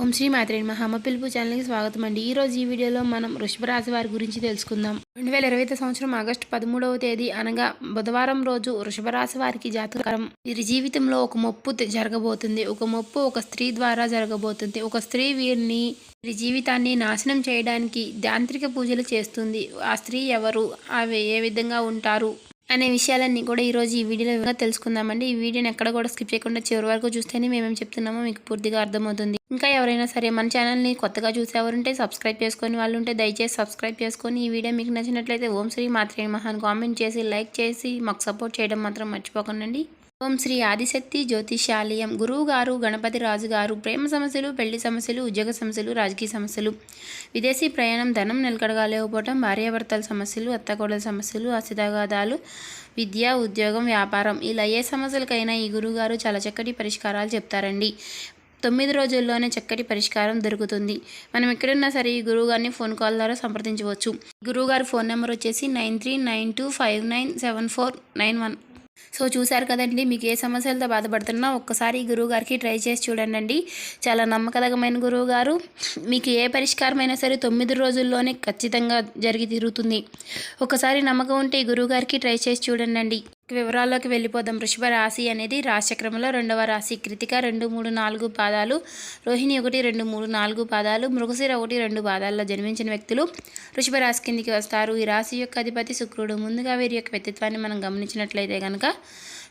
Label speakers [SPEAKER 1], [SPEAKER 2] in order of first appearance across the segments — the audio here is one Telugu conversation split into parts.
[SPEAKER 1] ఓం శ్రీ మాత్రే మహా అమ్మ పిలుపు ఛానల్కి స్వాగతం అండి. ఈ ఈ వీడియోలో మనం వృషభ రాశి వారి గురించి తెలుసుకుందాం. రెండు వేల ఇరవై సంవత్సరం ఆగస్టు పదమూడవ తేదీ అనగా బుధవారం రోజు వృషభ రాశి వారికి జాతకరం వీరి జీవితంలో ఒక మొప్పు జరగబోతుంది. ఒక మొప్పు ఒక స్త్రీ ద్వారా జరగబోతుంది. ఒక స్త్రీ వీరిని వీరి జీవితాన్ని నాశనం చేయడానికి యాంత్రిక పూజలు చేస్తుంది. ఆ స్త్రీ ఎవరు? అవి ఏ విధంగా ఉంటారు? అనే విషయాలన్నీ కూడా ఈ రోజు ఈ వీడియోలో వివరంగా తెలుసుకుందామండి. ఈ వీడియోని ఎక్కడ కూడా స్కిప్ చేయకుండా చివరి వరకు చూస్తేనే మేమేం చెప్తున్నామో మీకు పూర్తిగా అర్థమవుతుంది. ఇంకా ఎవరైనా సరే మన ఛానల్ని కొత్తగా చూసేవారుంటే సబ్స్క్రైబ్ చేసుకొని వాళ్ళు ఉంటే దయచేసి సబ్స్క్రైబ్ చేసుకొని ఈ వీడియో మీకు నచ్చినట్లయితే ఓం శ్రీ మాత్రే మహాన్ కామెంట్ చేసి లైక్ చేసి మాకు సపోర్ట్ చేయడం మాత్రం మర్చిపోకండి ఓం శ్రీ ఆదిశక్తి జ్యోతిషాలయం గురువు గారు గణపతి రాజు గారు ప్రేమ సమస్యలు పెళ్ళి సమస్యలు ఉద్యోగ సమస్యలు రాజకీయ సమస్యలు విదేశీ ప్రయాణం ధనం నిలకడగా లేకపోవటం భార్యాభర్తల సమస్యలు అత్తకోడల సమస్యలు అసితగాదాలు విద్య ఉద్యోగం వ్యాపారం. ఇలా ఏ సమస్యలకైనా ఈ గురువుగారు చాలా చక్కటి పరిష్కారాలు చెప్తారండి. తొమ్మిది రోజుల్లోనే చక్కటి పరిష్కారం దొరుకుతుంది. మనం ఎక్కడున్నా సరే ఈ గురువుగారిని ఫోన్ కాల్ ద్వారా సంప్రదించవచ్చు. గురువుగారి ఫోన్ నెంబర్ వచ్చేసి nine three nine two five nine seven four nine one so చూశారు కదండి మీకు ఏ సమస్యలతో బాధపడుతున్నా ఒక్కసారి ఈ గారికి ట్రై చేసి చూడండి చాలా నమ్మకదగమైన గురువుగారు. మీకు ఏ పరిష్కారమైనా సరే తొమ్మిది రోజుల్లోనే ఖచ్చితంగా జరిగి తీరుతుంది. ఒకసారి నమ్మకం ఉంటే ఈ గారికి ట్రై చేసి చూడండి వివరాల్లోకి వెళ్ళిపోదాం. వృషభ రాశి అనేది రాశిచక్రంలో రెండవ రాశి. కృతిక రెండు మూడు నాలుగు పాదాలు. రోహిణి ఒకటి రెండు మూడు నాలుగు పాదాలు. మృగశిర ఒకటి రెండు పాదాల్లో జన్మించిన వ్యక్తులు వృషభ రాశి కిందికి వస్తారు. ఈ రాశి యొక్క అధిపతి శుక్రుడు. ముందుగా వీరి యొక్క వ్యక్తిత్వాన్ని మనం గమనించినట్లయితే కనుక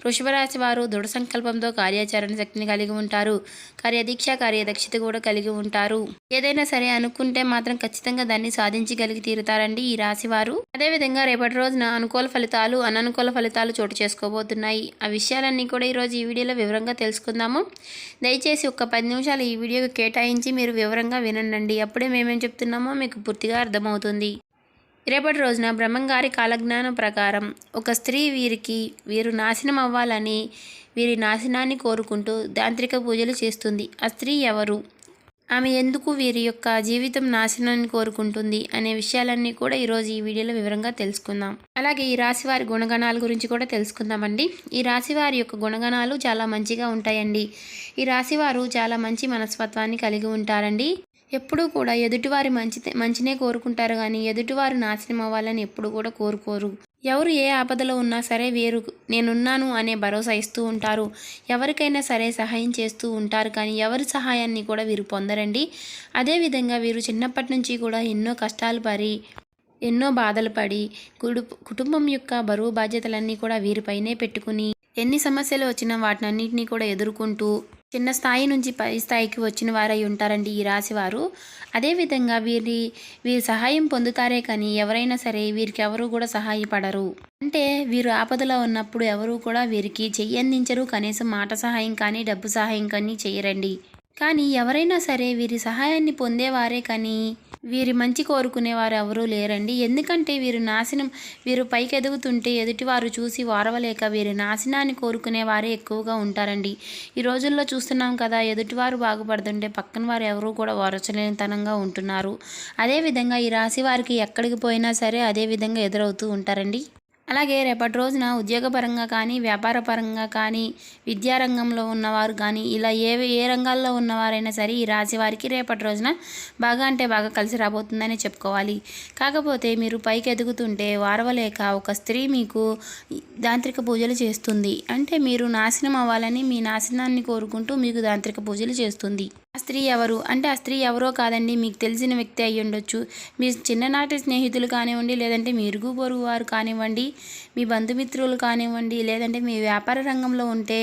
[SPEAKER 1] వృషభరాశి వారు దృఢ సంకల్పంతో కార్యాచరణ శక్తిని కలిగి ఉంటారు. కార్యదీక్ష కార్యదక్షత కూడా కలిగి ఉంటారు. ఏదైనా సరే అనుకుంటే మాత్రం ఖచ్చితంగా దాన్ని సాధించగలిగి తీరుతారండి ఈ రాశి వారు అదేవిధంగా రేపటి రోజున అనుకూల ఫలితాలు అననుకూల ఫలితాలు చోటు చేసుకోబోతున్నాయి. ఆ విషయాలన్నీ కూడా ఈరోజు ఈ వీడియోలో వివరంగా తెలుసుకుందాము. దయచేసి ఒక పది నిమిషాలు ఈ వీడియోకి కేటాయించి మీరు వివరంగా వినండి అప్పుడే మేమేం చెప్తున్నామో మీకు పూర్తిగా అర్థమవుతుంది. రేపటి రోజున బ్రహ్మంగారి కాలజ్ఞానం ప్రకారం ఒక స్త్రీ వీరికి వీరు నాశనం అవ్వాలని వీరి నాశనాన్ని కోరుకుంటూ తాంత్రిక పూజలు చేస్తుంది. ఆ స్త్రీ ఎవరు? ఆమె ఎందుకు వీరి యొక్క జీవితం నాశనాన్ని కోరుకుంటుంది అనే విషయాలన్నీ కూడా ఈరోజు ఈ వీడియోలో వివరంగా తెలుసుకుందాం. అలాగే ఈ రాశి వారి గుణగణాల గురించి కూడా తెలుసుకుందామండి. ఈ రాశి వారి యొక్క గుణగణాలు చాలా మంచిగా ఉంటాయండి. ఈ రాశి వారు చాలా మంచి మనస్తత్వాన్ని కలిగి ఉంటారండి. ఎప్పుడూ కూడా ఎదుటివారి మంచి మంచినే కోరుకుంటారు కానీ ఎదుటివారు నాశనం అవ్వాలని ఎప్పుడు కూడా కోరుకోరు. ఎవరు ఏ ఆపదలో ఉన్నా సరే వేరు. నేనున్నాను అనే భరోసా ఇస్తూ ఉంటారు. ఎవరికైనా సరే సహాయం చేస్తూ ఉంటారు కానీ ఎవరి సహాయాన్ని కూడా వీరు పొందరండి. అదేవిధంగా వీరు చిన్నప్పటి నుంచి కూడా ఎన్నో కష్టాలు పడి ఎన్నో బాధలు పడి కుడు కుటుంబం యొక్క బరువు బాధ్యతలన్నీ కూడా వీరిపైనే పెట్టుకుని ఎన్ని సమస్యలు వచ్చినా వాటినన్నింటినీ కూడా ఎదుర్కొంటూ చిన్న స్థాయి నుంచి పై స్థాయికి వచ్చిన వారై ఉంటారండి ఈ రాశి వారు అదేవిధంగా వీరి వీరి సహాయం పొందుతారే కానీ ఎవరైనా సరే వీరికి ఎవరు కూడా సహాయపడరు. అంటే వీరు ఆపదలో ఉన్నప్పుడు ఎవరు కూడా వీరికి చెయ్యందించరు కనీసం మాట సహాయం కానీ డబ్బు సహాయం కానీ చేయరండి కానీ ఎవరైనా సరే వీరి సహాయాన్ని పొందేవారే కానీ వీరి మంచి కోరుకునేవారు ఎవరూ లేరండి. ఎందుకంటే వీరు నాశనం వీరు పైకి ఎదుగుతుంటే ఎదుటివారు చూసి వారవలేక వీరి నాశనాన్ని కోరుకునేవారే ఎక్కువగా ఉంటారండి. ఈ రోజుల్లో చూస్తున్నాం కదా ఎదుటివారు బాగుపడుతుంటే పక్కన వారు ఎవరూ కూడా ఓరచలేనితనంగా ఉంటున్నారు. అదేవిధంగా ఈ రాశి వారికి ఎక్కడికి పోయినా సరే అదే విధంగా ఎదురవుతూ ఉంటారండి. అలాగే రేపటి రోజున ఉద్యోగపరంగా కానీ వ్యాపార పరంగా కానీ విద్యారంగంలో ఉన్నవారు కానీ ఇలా ఏ ఏ రంగాల్లో ఉన్నవారైనా సరే ఈ రాశి వారికి రేపటి రోజున బాగా అంటే బాగా కలిసి రాబోతుందని చెప్పుకోవాలి. కాకపోతే మీరు పైకి ఎదుగుతుంటే వారవలేక ఒక స్త్రీ మీకు దాంత్రిక పూజలు చేస్తుంది. అంటే మీరు నాశనం అవ్వాలని మీ నాశనాన్ని కోరుకుంటూ మీకు దాంత్రిక పూజలు చేస్తుంది. ఆ స్త్రీ ఎవరు? అంటే ఆ స్త్రీ ఎవరో కాదండి మీకు తెలిసిన వ్యక్తి అయి ఉండొచ్చు మీ చిన్ననాటి స్నేహితులు కానివ్వండి లేదంటే మీ ఇరుగు పొరుగు వారు కానివ్వండి మీ బంధుమిత్రులు కానివ్వండి లేదంటే మీ వ్యాపార రంగంలో ఉంటే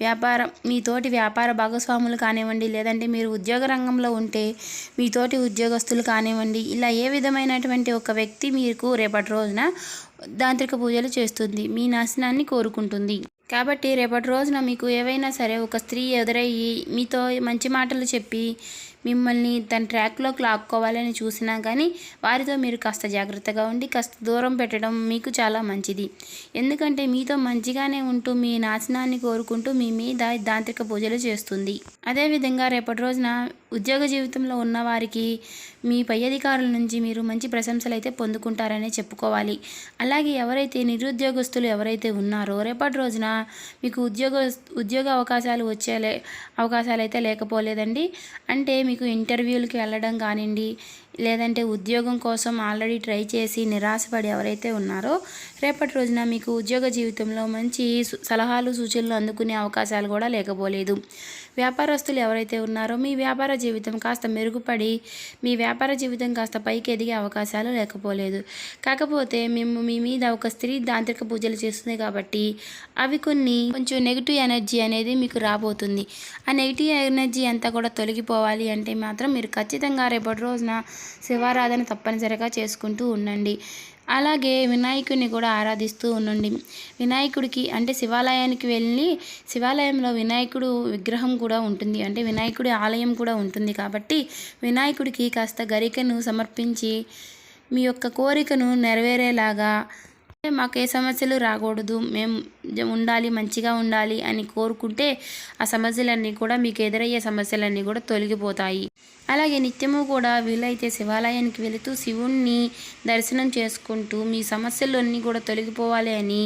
[SPEAKER 1] వ్యాపారం మీ తోటి వ్యాపార భాగస్వాములు కానివ్వండి లేదంటే మీరు ఉద్యోగ రంగంలో ఉంటే మీ తోటి ఉద్యోగస్తులు కానివ్వండి ఇలా ఏ విధమైనటువంటి ఒక వ్యక్తి మీకు రేపటి రోజున దాంత్రిక పూజలు చేస్తుంది మీ నాశనాన్ని కోరుకుంటుంది. కాబట్టి రేపటి రోజున మీకు ఏవైనా సరే ఒక స్త్రీ ఎదురయ్యి మీతో మంచి మాటలు చెప్పి మిమ్మల్ని తన ట్రాక్లోకి లాక్కోవాలని చూసినా కానీ వారితో మీరు కాస్త జాగ్రత్తగా ఉండి కాస్త దూరం పెట్టడం మీకు చాలా మంచిది. ఎందుకంటే మీతో మంచిగానే ఉంటూ మీ నాశనాన్ని కోరుకుంటూ మీ మీద దాంత్రిక పూజలు చేస్తుంది. అదేవిధంగా రేపటి రోజున ఉద్యోగ జీవితంలో ఉన్న వారికి మీ పై అధికారుల నుంచి మీరు మంచి ప్రశంసలు అయితే పొందుకుంటారనే చెప్పుకోవాలి. అలాగే ఎవరైతే నిరుద్యోగస్తులు ఎవరైతే ఉన్నారో రేపటి రోజున మీకు ఉద్యోగ ఉద్యోగ అవకాశాలు వచ్చే లే- అవకాశాలు అయితే లేకపోలేదండి. అంటే మీకు ఇంటర్వ్యూలకి వెళ్ళడం కానివ్వండి లేదంటే ఉద్యోగం కోసం ఆల్రెడీ ట్రై చేసి నిరాశపడి ఎవరైతే ఉన్నారో రేపటి రోజున మీకు ఉద్యోగ జీవితంలో మంచి సలహాలు సూచనలు అందుకునే అవకాశాలు కూడా లేకపోలేదు. వ్యాపారస్తులు ఎవరైతే ఉన్నారో మీ వ్యాపార జీవితం కాస్త మెరుగుపడి మీ వ్యాపార జీవితం కాస్త పైకి ఎదిగే అవకాశాలు లేకపోలేదు. కాకపోతే మేము మీ మీద ఒక స్త్రీ దాంత్రిక పూజలు చేస్తుంది కాబట్టి అవి కొన్ని కొంచెం నెగిటివ్ ఎనర్జీ అనేది మీకు రాబోతుంది. ఆ నెగిటివ్ ఎనర్జీ అంతా కూడా తొలగిపోవాలి అంటే మాత్రం మీరు ఖచ్చితంగా రేపటి రోజున శివారాధన తప్పనిసరిగా చేసుకుంటూ ఉండండి. అలాగే వినాయకుడిని కూడా ఆరాధిస్తూ ఉండండి. వినాయకుడికి అంటే శివాలయానికి వెళ్ళి శివాలయంలో వినాయకుడు విగ్రహం కూడా ఉంటుంది. అంటే వినాయకుడి ఆలయం కూడా ఉంటుంది కాబట్టి వినాయకుడికి కాస్త గరికను సమర్పించి మీ యొక్క కోరికను నెరవేరేలాగా మాకు ఏ సమస్యలు రాకూడదు. మేము ఉండాలి మంచిగా ఉండాలి అని కోరుకుంటే ఆ సమస్యలన్నీ కూడా మీకు ఎదురయ్యే సమస్యలన్నీ కూడా తొలగిపోతాయి. అలాగే నిత్యము కూడా వీలైతే శివాలయానికి వెళుతూ శివుణ్ణి దర్శనం చేసుకుంటూ మీ సమస్యలు అన్నీ కూడా తొలగిపోవాలి అని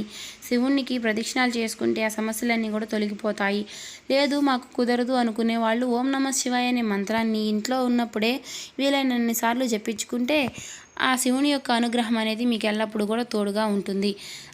[SPEAKER 1] శివునికి ప్రదక్షిణాలు చేసుకుంటే ఆ సమస్యలన్నీ కూడా తొలగిపోతాయి. లేదు మాకు కుదరదు అనుకునే వాళ్ళు ఓం నమ శివాయ అనే మంత్రాన్ని ఇంట్లో ఉన్నప్పుడే వీలైనన్ని సార్లు జపించుకుంటే ఆ శివుని యొక్క అనుగ్రహం అనేది మీకు ఎల్లప్పుడూ కూడా తోడుగా ఉంటుంది.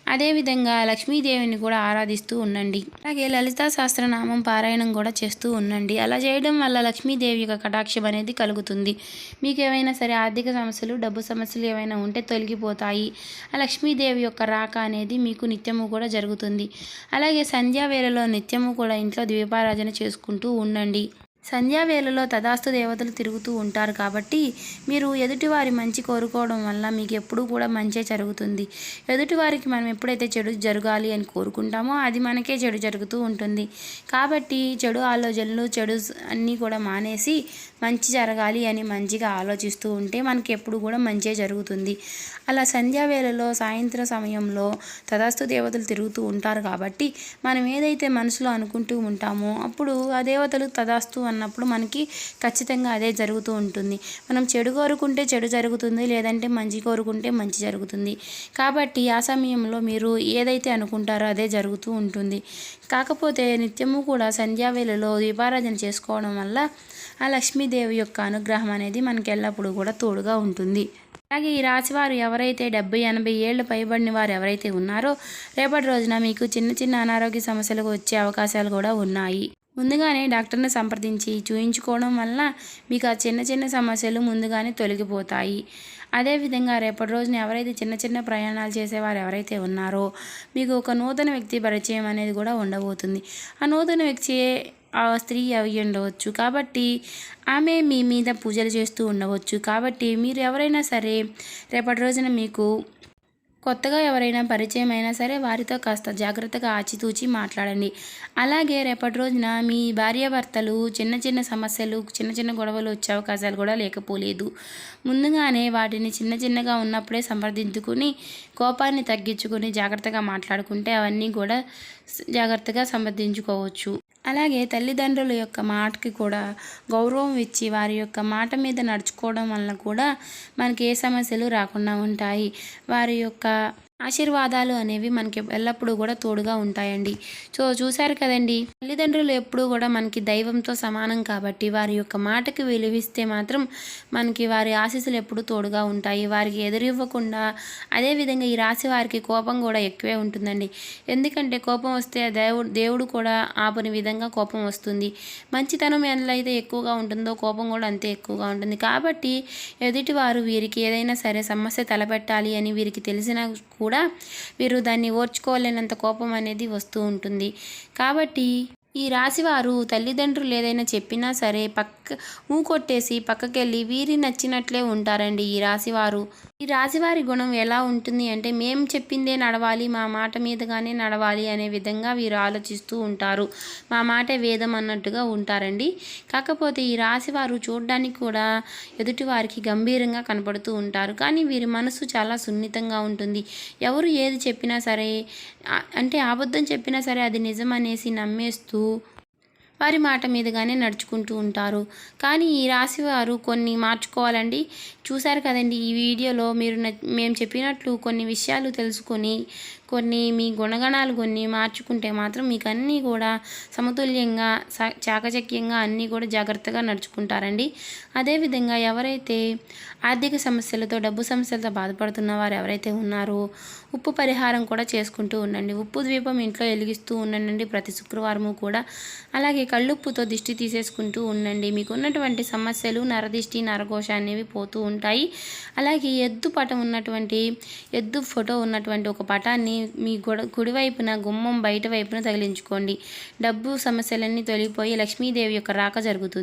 [SPEAKER 1] అదేవిధంగా లక్ష్మీదేవిని కూడా ఆరాధిస్తూ ఉండండి. అలాగే లలితా సహస్రనామం పారాయణం కూడా చేస్తూ ఉండండి. అలా చేయడం వల్ల లక్ష్మీదేవి యొక్క కటాక్షం అనేది కలుగుతుంది. మీకు ఏవైనా సరే ఆర్థిక సమస్యలు డబ్బు సమస్యలు ఏవైనా ఉంటే తొలగిపోతాయి. ఆ లక్ష్మీదేవి యొక్క రాక అనేది మీకు నిత్యము కూడా జరుగుతుంది. అలాగే సంధ్యా వేళలో నిత్యము కూడా ఇంట్లో దీపారాధన చేసుకుంటూ ఉండండి. సంధ్యావేళలో తదాస్తు దేవతలు తిరుగుతూ ఉంటారు కాబట్టి మీరు ఎదుటివారి మంచి కోరుకోవడం వల్ల మీకు ఎప్పుడూ కూడా మంచే జరుగుతుంది. ఎదుటివారికి మనం ఎప్పుడైతే చెడు జరగాలి అని కోరుకుంటామో అది మనకే చెడు జరుగుతూ ఉంటుంది. కాబట్టి చెడు ఆలోచనలు చెడు అన్నీ కూడా మానేసి మంచి జరగాలి అని మంచిగా ఆలోచిస్తూ ఉంటే మనకి ఎప్పుడు కూడా మంచే జరుగుతుంది. అలా సంధ్యావేళలో సాయంత్రం సమయంలో తదాస్తు దేవతలు తిరుగుతూ ఉంటారు కాబట్టి మనం ఏదైతే మనసులో అనుకుంటూ ఉంటామో అప్పుడు ఆ దేవతలు తదాస్తు అన్నప్పుడు మనకి ఖచ్చితంగా అదే జరుగుతూ ఉంటుంది. మనం చెడు కోరుకుంటే చెడు జరుగుతుంది లేదంటే మంచి కోరుకుంటే మంచి జరుగుతుంది. కాబట్టి ఆ సమయంలో మీరు ఏదైతే అనుకుంటారో అదే జరుగుతూ ఉంటుంది. కాకపోతే నిత్యము కూడా సంధ్యావేళలో దీపారాధన చేసుకోవడం వల్ల ఆ లక్ష్మీదేవి యొక్క అనుగ్రహం అనేది మనకి ఎల్లప్పుడూ కూడా తోడుగా ఉంటుంది. అలాగే ఈ రాశివారు ఎవరైతే డెబ్బై ఎనభై ఏళ్ళు పైబడిన వారు ఎవరైతే ఉన్నారో రేపటి రోజున మీకు చిన్న చిన్న అనారోగ్య సమస్యలు వచ్చే అవకాశాలు కూడా ఉన్నాయి. ముందుగానే డాక్టర్ని సంప్రదించి చూయించుకోవడం వల్ల మీకు ఆ చిన్న చిన్న సమస్యలు ముందుగానే తొలగిపోతాయి. అదేవిధంగా రేపటి రోజున ఎవరైతే చిన్న చిన్న ప్రయాణాలు చేసేవారు ఎవరైతే ఉన్నారో మీకు ఒక నూతన వ్యక్తి పరిచయం అనేది కూడా ఉండబోతుంది. ఆ నూతన వ్యక్తి ఆ స్త్రీ అయి ఉండవచ్చు. కాబట్టి ఆమె మీ మీద పూజలు చేస్తూ ఉండవచ్చు. కాబట్టి మీరు ఎవరైనా సరే రేపటి రోజున మీకు కొత్తగా ఎవరైనా పరిచయం అయినా సరే వారితో కాస్త జాగ్రత్తగా ఆచితూచి మాట్లాడండి. అలాగే రేపటి రోజున మీ భార్యాభర్తలు చిన్న చిన్న సమస్యలు చిన్న చిన్న గొడవలు వచ్చే అవకాశాలు కూడా లేకపోలేదు. ముందుగానే వాటిని చిన్న చిన్నగా ఉన్నప్పుడే సంప్రదించుకుని కోపాన్ని తగ్గించుకుని జాగ్రత్తగా మాట్లాడుకుంటే అవన్నీ కూడా జాగ్రత్తగా సంప్రదించుకోవచ్చు. అలాగే తల్లిదండ్రుల యొక్క మాటకి కూడా గౌరవం ఇచ్చి వారి యొక్క మాట మీద నడుచుకోవడం వలన కూడా మనకి ఏ సమస్యలు రాకుండా ఉంటాయి. వారి యొక్క ఆశీర్వాదాలు అనేవి మనకి ఎల్లప్పుడూ కూడా తోడుగా ఉంటాయండి. సో చూశారు కదండి? తల్లిదండ్రులు ఎప్పుడూ కూడా మనకి దైవంతో సమానం కాబట్టి వారి యొక్క మాటకి విలువిస్తే మాత్రం మనకి వారి ఆశీస్సులు ఎప్పుడూ తోడుగా ఉంటాయి. వారికి ఎదురివ్వకుండా అదేవిధంగా ఈ రాశి వారికి కోపం కూడా ఎక్కువే ఉంటుందండి. ఎందుకంటే కోపం వస్తే దేవుడు దేవుడు కూడా ఆపని విధంగా కోపం వస్తుంది. మంచితనం ఎలా అయితే ఎక్కువగా ఉంటుందో కోపం కూడా అంతే ఎక్కువగా ఉంటుంది. కాబట్టి ఎదుటివారు వీరికి ఏదైనా సరే సమస్య తలపెట్టాలి అని వీరికి తెలిసినా కూడా వీరు దాన్ని ఓర్చుకోలేనంత కోపం అనేది వస్తూ ఉంటుంది. కాబట్టి ఈ రాశివారు తల్లిదండ్రులు ఏదైనా చెప్పినా సరే పక్క ఊ కొట్టేసి పక్కకెళ్ళి వీరి నచ్చినట్లే ఉంటారండి ఈ రాశివారు. ఈ రాశివారి గుణం ఎలా ఉంటుంది అంటే మేం చెప్పిందే నడవాలి మా మాట మీదగానే నడవాలి అనే విధంగా వీరు ఆలోచిస్తూ ఉంటారు. మా మాట వేదం అన్నట్టుగా ఉంటారండి. కాకపోతే ఈ రాశివారు చూడడానికి కూడా ఎదుటివారికి గంభీరంగా కనపడుతూ ఉంటారు. కానీ వీరి మనసు చాలా సున్నితంగా ఉంటుంది. ఎవరు ఏది చెప్పినా సరే అంటే అబద్ధం చెప్పినా సరే అది నిజం అనేసి నమ్మేస్తూ వారి మాట మీదుగానే నడుచుకుంటూ ఉంటారు. కానీ ఈ రాశి వారు కొన్ని మార్చుకోవాలండి. చూశారు కదండి ఈ వీడియోలో మీరు మేము చెప్పినట్లు కొన్ని విషయాలు తెలుసుకొని కొన్ని మీ గుణగణాలు కొన్ని మార్చుకుంటే మాత్రం మీకు అన్నీ కూడా సమతుల్యంగా చాకచక్యంగా అన్నీ కూడా జాగ్రత్తగా నడుచుకుంటారండి. అదేవిధంగా ఎవరైతే ఆర్థిక సమస్యలతో డబ్బు సమస్యలతో బాధపడుతున్న వారు ఎవరైతే ఉన్నారో ఉప్పు పరిహారం కూడా చేసుకుంటూ ఉండండి. ఉప్పు ద్వీపం ఇంట్లో వెలిగిస్తూ ఉండండి ప్రతి శుక్రవారము కూడా. అలాగే కళ్ళుప్పుతో దిష్టి తీసేసుకుంటూ ఉండండి. మీకు ఉన్నటువంటి సమస్యలు నరదిష్టి నరఘోష అనేవి పోతూ ఉంటాయి. అలాగే ఎద్దు పటం ఉన్నటువంటి ఎద్దు ఫోటో ఉన్నటువంటి ఒక పటాన్ని మీ గొడ కుడివైపున గుమ్మం బయట వైపున తగిలించుకోండి. డబ్బు సమస్యలన్నీ తొలగిపోయి లక్ష్మీదేవి యొక్క రాక జరుగుతుంది.